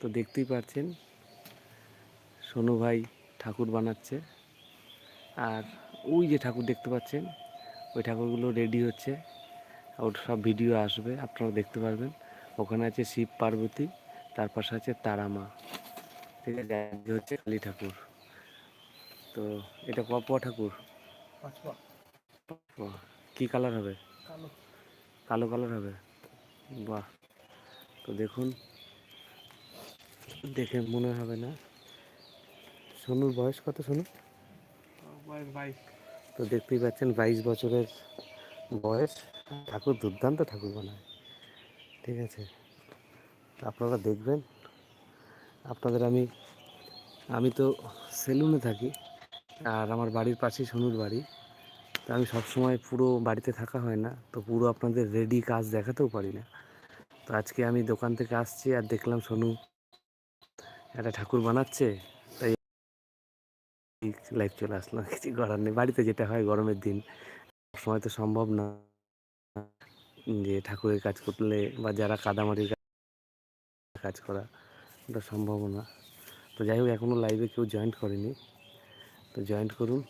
তো দেখতেই পাচ্ছেন সোনু ভাই ঠাকুর বানাচ্ছে। আর ওই যে ঠাকুর দেখতে পাচ্ছেন ওই ঠাকুরগুলো রেডি হচ্ছে। ওর সব ভিডিও আসবে আপনারা দেখতে পারবেন। ওখানে আছে শিব পার্বতী তার পাশে আছে তারা মা ঠিক আছে হচ্ছে কালী ঠাকুর। তো এটা কপা ঠাকুর? কি কালার হবে? কালো। কালো কালার হবে? বাহ। তো দেখুন দেখে মনে হবে না। সোনুর বয়স কত সোনু? তো দেখতেই পাচ্ছেন বাইশ বছরের বয়স। ঠাকুর দুর্দান্ত ঠাকুর বানায় ঠিক আছে। আপনারা দেখবেন। আপনাদের আমি আমি তো সেলুনে থাকি আর আমার বাড়ির পাশেই সোনুর বাড়ি। তো আমি সবসময় পুরো বাড়িতে থাকা হয় না, তো পুরো আপনাদের রেডি কাজ দেখাতেও পারি না। তো আজকে আমি দোকান থেকে আসছি আর দেখলাম সোনু একটা ঠাকুর বানাচ্ছে, তাই লাইভ চলে আসলাম কিছু করার নেই। বাড়িতে যেটা হয় গরমের দিন, সময় তো সম্ভব না যে ঠাকুরের কাজ করলে বা যারা কাদামাটির কাজ- কাজ করা, ওটা সম্ভব না। তো যাই হোক এখনও লাইভে কেউ জয়েন্ট করেনি। তো জয়েন্ট করুন।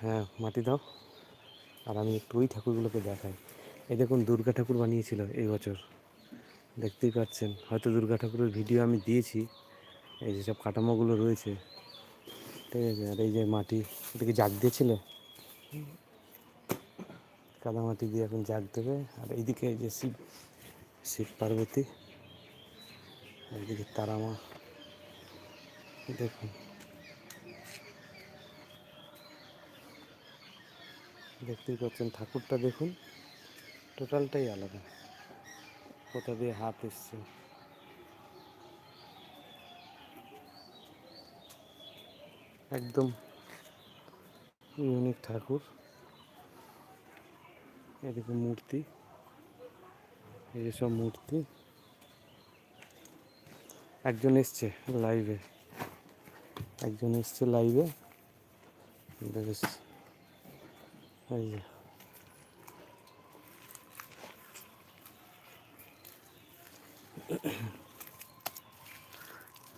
হ্যাঁ মাটি দাও। আর আমি একটু ওই ঠাকুরগুলোকে দেখাই। এই দেখুন, দুর্গা ঠাকুর বানিয়েছিল এই বছর। দেখতেই পাচ্ছেন। হয়তো দুর্গা ঠাকুরের ভিডিও আমি দিয়েছি। এই যে সব কাঠামোগুলো রয়েছে। ঠিক আছে, আর এই যে মাটি এটাকে জাগ দিয়েছিলে? কাদা মাটি দিয়ে এখন জাগ দেবে। আর এইদিকে এই যে শিব শিব পার্বতী, এইদিকে তারামা। দেখুন। দেখতেই পাচ্ছেন, ঠাকুরটা দেখুন, টোটালটাই আলাদা। কোথা দিয়ে হাত এসছে? একদম ইউনিক ঠাকুর। এদিকে মূর্তি। এই যে সব মূর্তি। একজন এসছে লাইভে। একজন এসছে লাইভে। বেশ। এই যে।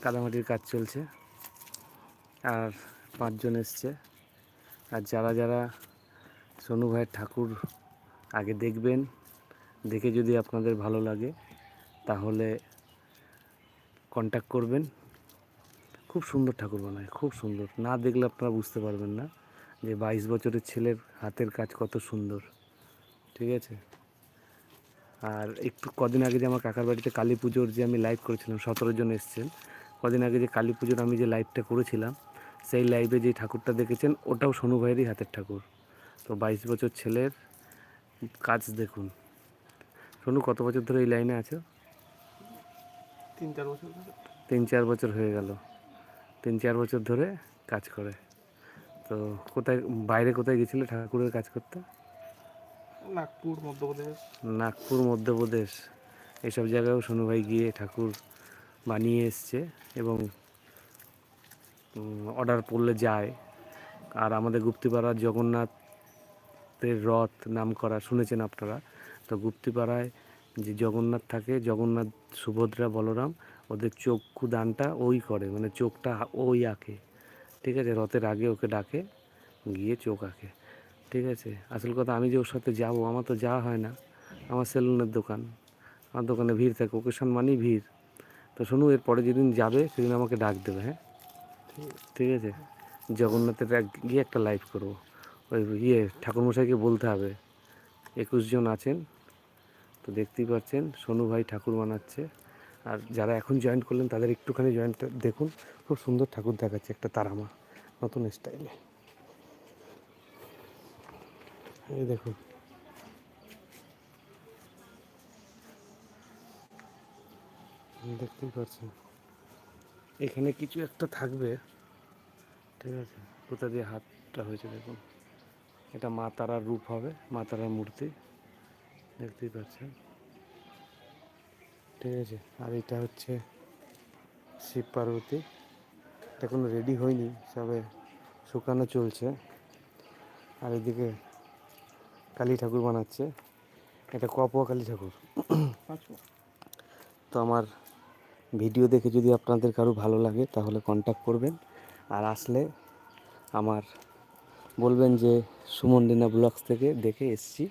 কাদামাটির কাজ চলছে। আর পাঁচজন এসছে। আর যারা যারা সোনু ভাইয়ের ঠাকুর আগে দেখবেন, দেখে যদি আপনাদের ভালো লাগে, তাহলে কন্ট্যাক্ট করবেন। খুব সুন্দর ঠাকুর বানায়, খুব সুন্দর। না দেখলে আপনারা বুঝতে পারবেন না যে বাইশ বছরের ছেলের হাতের কাজ কত সুন্দর। ঠিক আছে? আর একটু কদিন আগে যে আমার কাকার বাড়িতে কালী পুজোর যে আমি লাইভ করেছিলাম সতেরো জন এসছেন। কদিন আগে যে কালী পুজোর আমি যে লাইভটা করেছিলাম সেই লাইভে যে ঠাকুরটা দেখেছেন ওটাও সোনু ভাইয়েরই হাতের ঠাকুর। তো বাইশ বছর ছেলের কাজ দেখুন। সোনু কত বছর ধরে এই লাইনে আছো? তিন চার বছর। তিন চার বছর হয়ে গেল। তিন চার বছর ধরে কাজ করে। তো কোথায় বাইরে কোথায় গেছিলে ঠাকুরের কাজ করতে? নাগপুর, মধ্যপ্রদেশ। নাগপুর, মধ্যপ্রদেশ। এইসব জায়গায়ও সোনু ভাই গিয়ে ঠাকুর বানিয়ে এসছে এবং অর্ডার পড়লে যায়। আর আমাদের গুপ্তিপাড়ার জগন্নাথের রথ নাম করা শুনেছেন আপনারা? তো গুপ্তিপাড়ায় যে জগন্নাথ থাকে, জগন্নাথ, সুভদ্রা, বলরাম, ওদের চক্ষু দানটা ওই করে মানে চোখটা ওই আঁকে। ঠিক আছে? রথের আগে ওকে ডাকে, গিয়ে চোখ আঁকে। ঠিক আছে? আসল কথা আমি যে ওর সাথে যাব, আমার তো যাওয়া হয় না। আমার সেলুনের দোকান। আমার দোকানে ভিড় থাকে ওকেশন মানেই ভিড়। তো শোনো, এর পরে যেদিন যাবে, সেদিন আমাকে ডাক দেবে হ্যাঁ? ঠিক আছে? জগন্নাথের গিয়ে একটা লাইভ করব। ওই ইয়ে ঠাকুরমশাইকে বলতে হবে। একুশ জন আছেন, তো দেখতেই পাচ্ছেন, সোনু ভাই ঠাকুর বানাচ্ছে। আর যারা এখন জয়েন করলেন, তাদের একটুখানি জয়েন্ট দেখুন। খুব সুন্দর ঠাকুর দেখাচ্ছে একটা তারামা, নতুন স্টাইলে এই দেখুন। দেখতেই পাচ্ছেন। এখানে কিছু একটা থাকবে। ঠিক আছে? কোথা দিয়ে হাতটা হয়েছে দেখুন। এটা মা তারার রূপ হবে, মা তারার মূর্তি। দেখতেই পাচ্ছেন। ঠিক আছে? আর এটা হচ্ছে শিব পার্বতী। এটা কোনো রেডি হয়নি, সবে শুকানো চলছে। আর এদিকে কালী ঠাকুর বানাচ্ছে। এটা কপুয়া কালী ঠাকুর। তো আমার ভিডিও দেখে যদি আপনাদের কারও ভালো লাগে তাহলে কন্ট্যাক্ট করবেন। আর আসলে আমার বলবেন যে সুমন ডিনা ব্লগস থেকে দেখে এসছি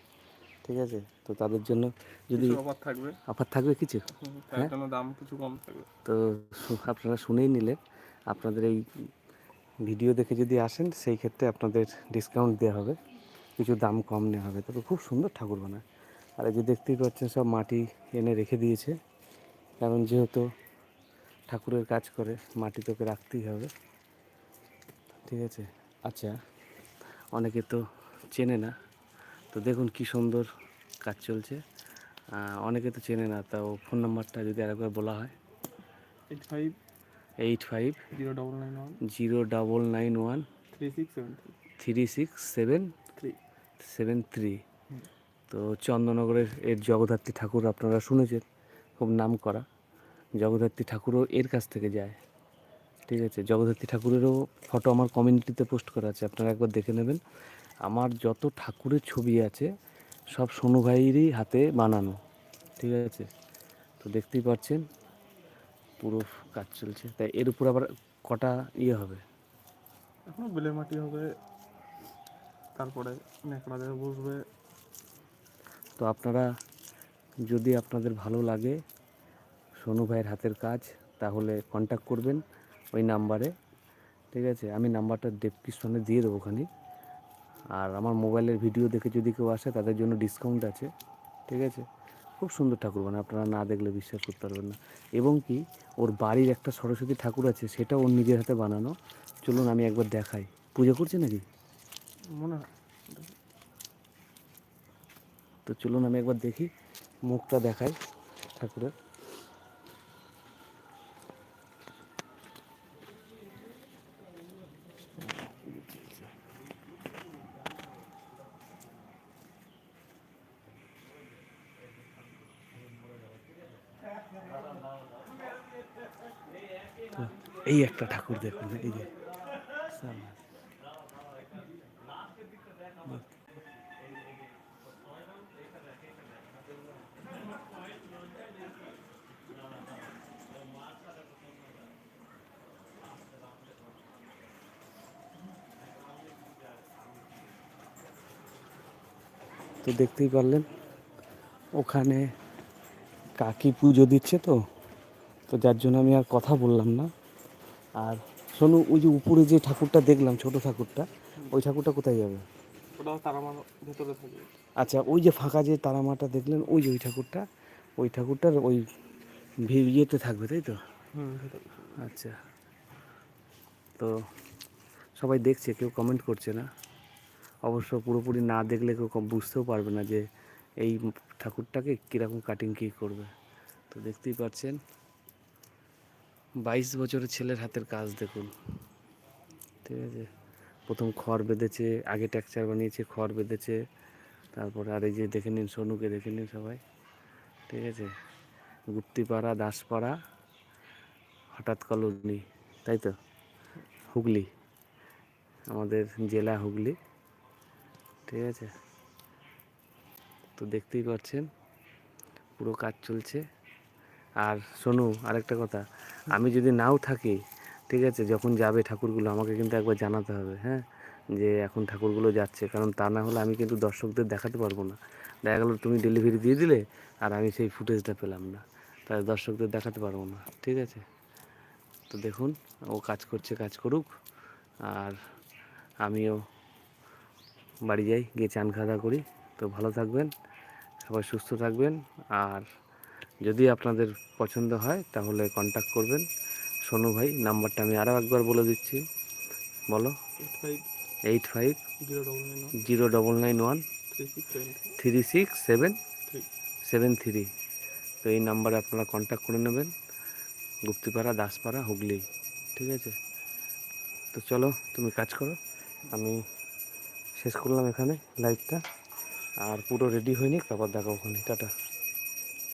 ঠিক আছে? তো তাদের জন্য যদি অফার থাকবে? অফার থাকবে কিছু? তার দাম কিছু কম থাকবে। তো আপনারা শুনেই নিলেন। আপনাদের এই ভিডিও দেখে যদি আসেন সেই ক্ষেত্রে আপনাদের ডিসকাউন্ট দেওয়া হবে। কিছু দাম কম নেওয়া হবে। তবে খুব সুন্দর ঠাকুর বানায়। আর এই যে দেখতেই পাচ্ছেন সব মাটি এনে রেখে দিয়েছে। কারণ যেহেতু ঠাকুরের কাজ করে মাটি তোকে রাখতেই হবে। ঠিক আছে? আচ্ছা। অনেকে তো চেনে না। তো দেখুন কি সুন্দর কাজ চলছে। অনেকে তো চেনে না তাও ফোন নাম্বারটা যদি আরেকবার বলা হয়। Eight five eight five zero double nine one zero double nine one three six seven three six seven seven three. তো চন্দননগরের এর জগদ্ধাত্রী ঠাকুর আপনারা শুনেছেন, খুব নাম করা। জগদ্ধাত্রী ঠাকুরও এর কাছ থেকে যায়। ঠিক আছে, জগদ্ধাত্রী ঠাকুরেরও ফটো আমার কমিউনিটিতে পোস্ট করা আছে, আপনারা একবার দেখে নেবেন। আমার যত ঠাকুরের ছবি আছে, সব সোনু ভাইয়েরই হাতে বানানো। ঠিক আছে, তো দেখতেই পাচ্ছেন, পুরো কাজ চলছে। তাই এর উপর আবার কটা ইয়ে হবে? এখন বেলে মাটি হবে তারপরে ন্যাকড়া দেওয়া বসবে তো আপনারা যদি আপনাদের ভালো লাগে সোনু ভাইয়ের হাতের কাজ, তাহলে কন্ট্যাক্ট করবেন ওই নাম্বারে। ঠিক আছে? আমি নাম্বারটা ডেসক্রিপশনে দিয়ে দেবো ওখানে। আর আমার মোবাইলের ভিডিও দেখে যদি কেউ আসে, তাদের জন্য ডিসকাউন্ট আছে। ঠিক আছে? খুব সুন্দর ঠাকুর মানে আপনারা না দেখলে বিশ্বাস করতে পারবেন না। এবং কি, ওর বাড়ির একটা সরস্বতী ঠাকুর আছে সেটা ওর নিজের হাতে বানানো। চলুন আমি একবার দেখাই। পুজো করছে নাকি? মনে হয়। তো চলুন আমি একবার দেখি, মুখটা দেখাই ঠাকুরের। এই একটা ঠাকুর দেখুন, এই যে। তো দেখতেই পারলেন। ওখানে কাকি পুজো দিচ্ছে তো তো যার জন্য আমি আর কথা বললাম না। আর শোনো ওই যে উপরে যে ঠাকুরটা দেখলাম ছোট ঠাকুরটা ওই ঠাকুরটা কোথায় যাবে? ভেতরে থাকবে। আচ্ছা ওই যে ফাঁকা যে তারামাটা দেখলেন ওই যে ওই ঠাকুরটা ওই ঠাকুরটার ওই ইয়েতে থাকবে তাই তো? আচ্ছা। তো সবাই দেখছে কেউ কমেন্ট করছে না। অবশ্য পুরোপুরি না দেখলে কেউ বুঝতেও পারবে না যে এই ঠাকুরটাকে কীরকম কাটিং কী করবে। তো দেখতেই পাচ্ছেন, বাইশ বছরের ছেলের হাতের কাজ দেখুন। ঠিক আছে? প্রথম খড় বেঁধেছে, আগে টেক্সচার বানিয়েছে, খড় বেঁধেছে, তারপরে আর এই যে দেখে নিন, সোনুকে দেখে নিন সবাই। ঠিক আছে? গুপ্তিপাড়া, দাসপাড়া, হঠাৎ কলোনি, তাই তো? হুগলি, আমাদের জেলা হুগলি। ঠিক আছে? তো দেখতেই পাচ্ছেন, পুরো কাজ চলছে। আর শোনো, আরেকটা কথা, আমি যদি নাও থাকি, ঠিক আছে, যখন যাবে ঠাকুরগুলো, আমাকে কিন্তু একবার জানাতে হবে হ্যাঁ? যে এখন ঠাকুরগুলো যাচ্ছে, কারণ তা না হলে আমি কিন্তু দর্শকদের দেখাতে পারব না। দেখা গেলো তুমি ডেলিভারি দিয়ে দিলে, আর আমি সেই ফুটেজটা পেলাম না। তাই দর্শকদের দেখাতে পারব না, ঠিক আছে? তো দেখুন, ও কাজ করছে, কাজ করুক, আর আমিও বাড়ি যাই, গিয়ে চান খাওয়া দাওয়া করি। তো ভালো থাকবেন, সবাই সুস্থ থাকবেন। আর যদি আপনাদের পছন্দ হয়, তাহলে কন্ট্যাক্ট করবেন। সোনু ভাই, নাম্বারটা আমি আরও একবার বলে দিচ্ছি। বলো। Eight five zero double nine one three six seven seven three তো এই নাম্বারে আপনারা কন্ট্যাক্ট করে নেবেন। গুপ্তিপাড়া, দাসপাড়া, হুগলি। ঠিক আছে? তো চলো, তুমি কাজ করো। আমি শেষ করলাম এখানে লাইভটা আর পুরো রেডি হয়নি তারপর দেখো ওখানে। টাটা।